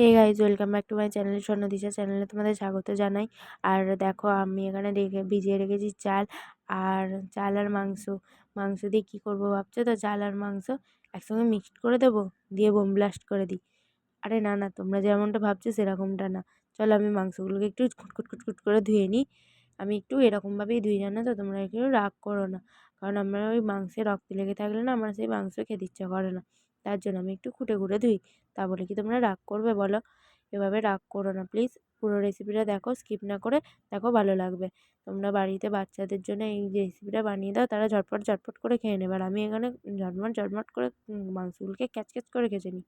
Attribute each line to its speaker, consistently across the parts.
Speaker 1: Hey guys welcome back to my channel Swarna Disha চ্যানেলে তোমাদের স্বাগত জানাই। আর দেখো, আমি এখানে রেখে, ভিজিয়ে রেখেছি চাল আর চাল আর মাংস। মাংস দিয়ে কী করব ভাবছ তো? চাল আর মাংস একসঙ্গে মিক্সড করে দেবো, দিয়ে বোম ব্লাস্ট করে দিই। আরে না না, তোমরা যেমনটা ভাবছ সেরকমটা না। চলো, আমি মাংসগুলোকে একটু খুটখুট খুটখুট করে ধুয়ে নিই। আমি একটু এরকমভাবেই ধুই, জানো তো? তোমরা একটু রাগ করো না। কারণ আমার ওই মাংসে রক্ত লেগে থাকলে না, আমার সেই মাংস খেতে ইচ্ছা করে না। তার জন্য আমি একটু খুঁটে খুঁটে ধুই। তা বলে কি, তোমরা রাগ করবে বলো? এভাবে রাগ করো না প্লিজ পুরো রেসিপিটা দেখো স্কিপ না করে দেখো ভালো লাগবে। তোমরা বাড়িতে বাচ্চাদের জন্য এই রেসিপিটা বানিয়ে দাও, তারা ঝটপট ঝটপট করে খেয়ে নেবে। আর আমি এখানে ঝটমট ঝটমট করে মাংসগুলোকে ক্যাচ ক্যাচ করে খেতে নিই।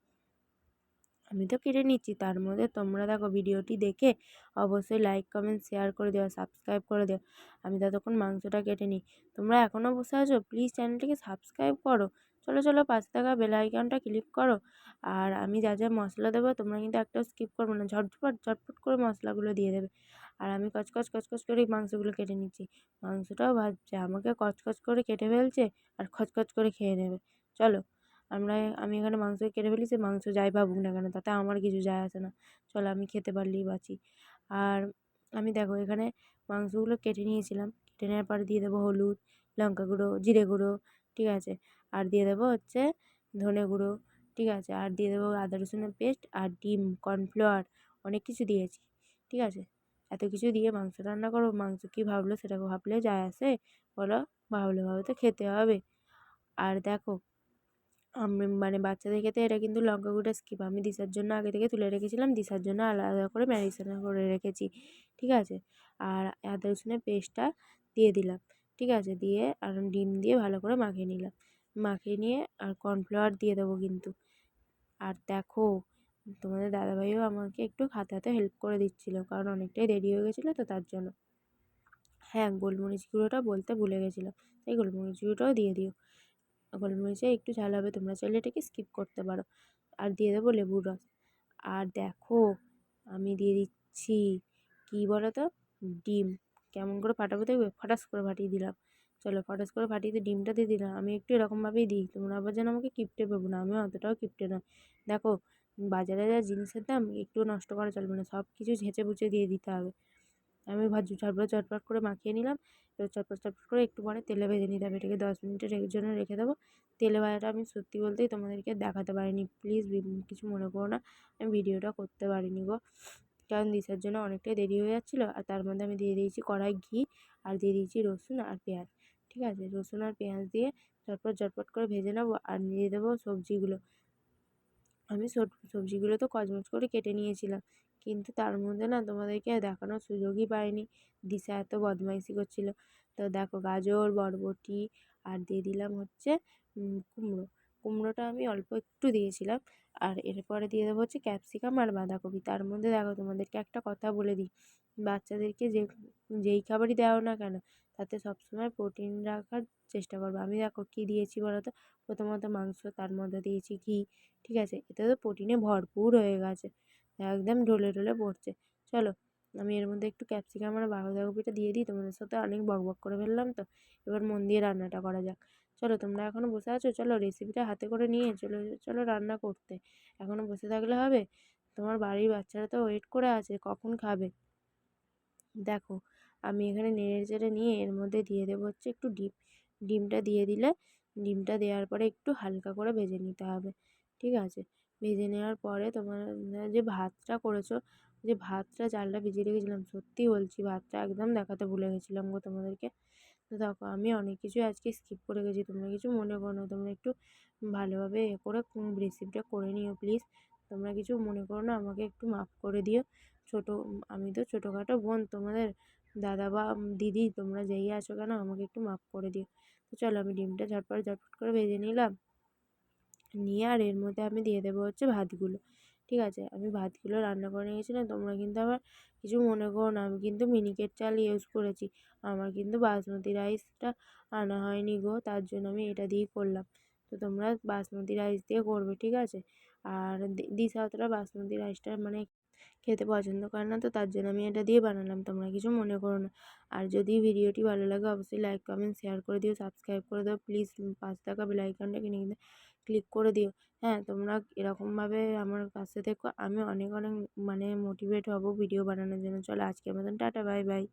Speaker 1: আমি তো কেটে নিচ্ছি, তার মধ্যে তোমরা দেখো ভিডিওটি দেখে অবশ্যই লাইক কমেন্ট শেয়ার করে দিও সাবস্ক্রাইব করে দিও। আমি ততক্ষণ মাংসটা কেটে নিই। তোমরা এখনও বসে আছো প্লিজ চ্যানেলটিকে সাবস্ক্রাইব করো। চলো চলো পাশে থাকা বেল আইকনটা ক্লিক করো। আর আমি যা যা মশলা দেবো তোমরা কিন্তু একটাও স্কিপ করব না। ঝটপট ঝটপট করে মশলাগুলো দিয়ে দেবে। আর আমি কচকচ কচকচ করে মাংসগুলো কেটে নিচ্ছি। মাংসটাও ভাজছে, আমাকে কচকচ করে কেটে ফেলছে আর খচখচ করে খেয়ে নেবে। চলো, আমরা, আমি এখানে মাংস কেটে ফেলেছি, মাংস যাই ভাবুক না কেন, তাতে আমার কিছু যায় আসে না। চলো, আমি খেতে পারলেই বাঁচি। আর আমি দেখো, এখানে মাংসগুলো কেটে নিয়েছিলাম। কেটে নেওয়ার পরে দিয়ে দেবো হলুদ, লঙ্কা গুঁড়ো, জিরে গুঁড়ো, ঠিক আছে। আর দিয়ে দেবো হচ্ছে ধনে গুঁড়ো, ঠিক আছে? আর দিয়ে দেবো আদা রসুনের পেস্ট আর ডিম, কর্নফ্লাওয়ার, অনেক কিছু দিয়েছি, ঠিক আছে? এত কিছু দিয়ে মাংস রান্না করো মাংস কী ভাবলো সেটা ভাবলে যায় আসে, বলো ভাবলে ভাবে তো খেতে হবে। আর দেখো, আমি মানে বাচ্চাদের খেতে এটা কিন্তু লঙ্কা গুঁড়োটা স্কিপ আমি দিশার জন্য আগে থেকে তুলে রেখেছিলাম, দিশার জন্য আলাদা করে ম্যারিনেশন করে রেখেছি, ঠিক আছে? আর আদা রসুনের পেস্টটা দিয়ে দিলাম, ঠিক আছে? দিয়ে আর ডিম দিয়ে ভালো করে মাখিয়ে নিলাম। মাখিয়ে নিয়ে আর কর্নফ্লাওয়ার দিয়ে দেবো কিন্তু। আর দেখো, তোমাদের দাদাভাইও আমাকে একটু হাতে হাতে হেল্প করে দিচ্ছিল, কারণ অনেকটাই দেরি হয়ে গেছিল তো তার জন্য। হ্যাঁ গোলমরিচ গুঁড়োটা বলতে ভুলে গেছিলাম তাই গোলমরিচ গুঁড়োটাও দিয়ে দিও। গোলমরিচে একটু ঝাল হবে, তোমরা চাইলে এটাকে স্কিপ করতে পারো। আর দিয়ে দেবো লেবুর রস। আর দেখো, আমি দিয়ে দিচ্ছি, কী বলো তো ডিম। কেমন করে ফাটাবো দেখবে? ফটাস করে ফাটিয়ে দিলাম। চলো ফটাস করে দিয়ে ডিমটা দিয়ে দিলাম। আমি একটু এরকমভাবেই দিই। তোমরা আবার যেন আমাকে কিপটে ভেবো না, আমিও অতটাও কিপটে নয়। দেখো, বাজারে যা জিনিসের দাম একটুও নষ্ট করা চলবে না সব কিছু ঝেঁচে বুঝে দিয়ে দিতে হবে। আমি ভাজ ঝটপট চটপট করে মাখিয়ে নিলাম। এবার চটপট চটপট করে একটু পরে তেলে ভেজে নিতে হবে। এটাকে দশ মিনিটের জন্য রেখে দেবো। তেলে ভাজাটা আমি সত্যি বলতেই তোমাদেরকে দেখাতে পারিনি। প্লিজ কিছু মনে করো না। আমি ভিডিওটা করতে পারিনি গো। কারণ দিশার জন্য অনেকটাই দেরি হয়ে যাচ্ছিল। আর তার মধ্যে আমি দিয়ে দিয়েছি কড়াই ঘি, আর দিয়ে দিয়েছি রসুন আর পেঁয়াজ। ঠিক আছে? রসুন আর পেঁয়াজ দিয়ে ঝটপট ঝটপট করে ভেজে নেব আর দিয়ে দেবো সবজিগুলো। আমি সবজিগুলো তো কচমচ করে কেটে নিয়েছিলাম। কিন্তু তার মধ্যে না তোমাদেরকে দেখানোর সুযোগই পাইনি। দিশা এত বদমাইশি করছিল। তো দেখো গাজর, বরবটি আর দিয়ে দিলাম হচ্ছে কুমড়ো। কুমড়োটা আমি অল্প একটু দিয়েছিলাম আর এরপরে দিয়ে দেবো হচ্ছে ক্যাপসিকাম আর বাঁধাকপি। তার মধ্যে দেখো তোমাদেরকে একটা কথা বলে দিই। বাচ্চাদেরকে যে, যেই খাবারই দাও না কেন তাতে সবসময় প্রোটিন রাখার চেষ্টা করবে। আমি দেখো কী দিয়েছি বলো তো প্রথমত মাংস, তার মধ্যে দিয়েছি ঘি, ঠিক আছে? এতে তো প্রোটিনে ভরপুর হয়ে গেছে। একদম ঢলে ঢলে পড়ছে। চলো, আমি এর মধ্যে একটু ক্যাপসিকাম আর বাঁধাকপিটা দিয়ে দিই। তোমাদের সাথে অনেক বক বক করে ফেললাম তো। এবার মন দিয়ে রান্নাটা করা যাক। চলো, তোমরা এখনও বসে আছো? চলো রেসিপিটা হাতে করে নিয়ে চলো চলো রান্না করতে। এখনও বসে থাকলে হবে? তোমার বাড়ির বাচ্চারা তো ওয়েট করে আছে, কখন খাবে? দেখো, আমি এখানে নেড়ে চেড়ে নিয়ে এর মধ্যে দিয়ে দেবো হচ্ছে একটু ডিম। ডিমটা দিয়ে দিলে, ডিমটা দেওয়ার পরে একটু হালকা করে ভেজে নিতে হবে, ঠিক আছে? ভেজে নেওয়ার পরে তোমার যে ভাতটা করেছ, যে ভাতটা চালটা ভিজিয়ে রেখেছিলাম, সত্যি বলছি, ভাতটা একদম দেখাতে ভুলে গেছিলাম গো তোমাদেরকে। তো দেখো, আমি অনেক কিছুই আজকে স্কিপ করে গেছি, তোমরা কিছু মনে করো না, তোমরা একটু ভালোভাবে এ করে রেসিপিটা করে নিও প্লিজ তোমরা কিছু মনে করো না, আমাকে একটু মাফ করে দিও। ছোটো, আমি তো ছোটোখাটো বোন, তোমাদের দাদা বা দিদি তোমরা যেই আছো কেন আমাকে একটু মাফ করে দিও। তো চলো আমি ডিমটা ঝটপট ঝটপট করে ভেজে নিলাম। নিয়ে আর এর মধ্যে আমি দিয়ে দেবো হচ্ছে ভাতগুলো, ঠিক আছে? আমি ভাতগুলো রান্না করে নিয়েছিলাম তোমরা কিন্তু আবার কিছু মনে করো না, আমি কিন্তু মিনিকেট চাল ইউজ করেছি, আমার কিন্তু বাসমতি রাইসটা আনা হয়নি গো, তার জন্য আমি এটা দিয়েই করলাম। তো তোমরা বাসমতি রাইস দিয়ে করবে, ঠিক আছে? আর অতটা বাসমতি রাইসটা মানে খেতে পছন্দ করে না, তো তার জন্য আমি এটা দিয়ে বানালাম। তোমরা কিছু মনে করো না। আর যদি ভিডিওটি ভালো লাগে, অবশ্যই লাইক কমেন্ট শেয়ার করে দিও সাবস্ক্রাইব করে দাও। প্লিজ পাঁচ টাকা বেলাইকনটা কিনে কিনে ক্লিক করে দিও। হ্যাঁ তোমরা এরকমভাবে আমার পাশে থেকো। আমি অনেক অনেক মানে মোটিভেট হব ভিডিও বানানোর জন্য। চলো আজকের মতন, টাটা বাই বাই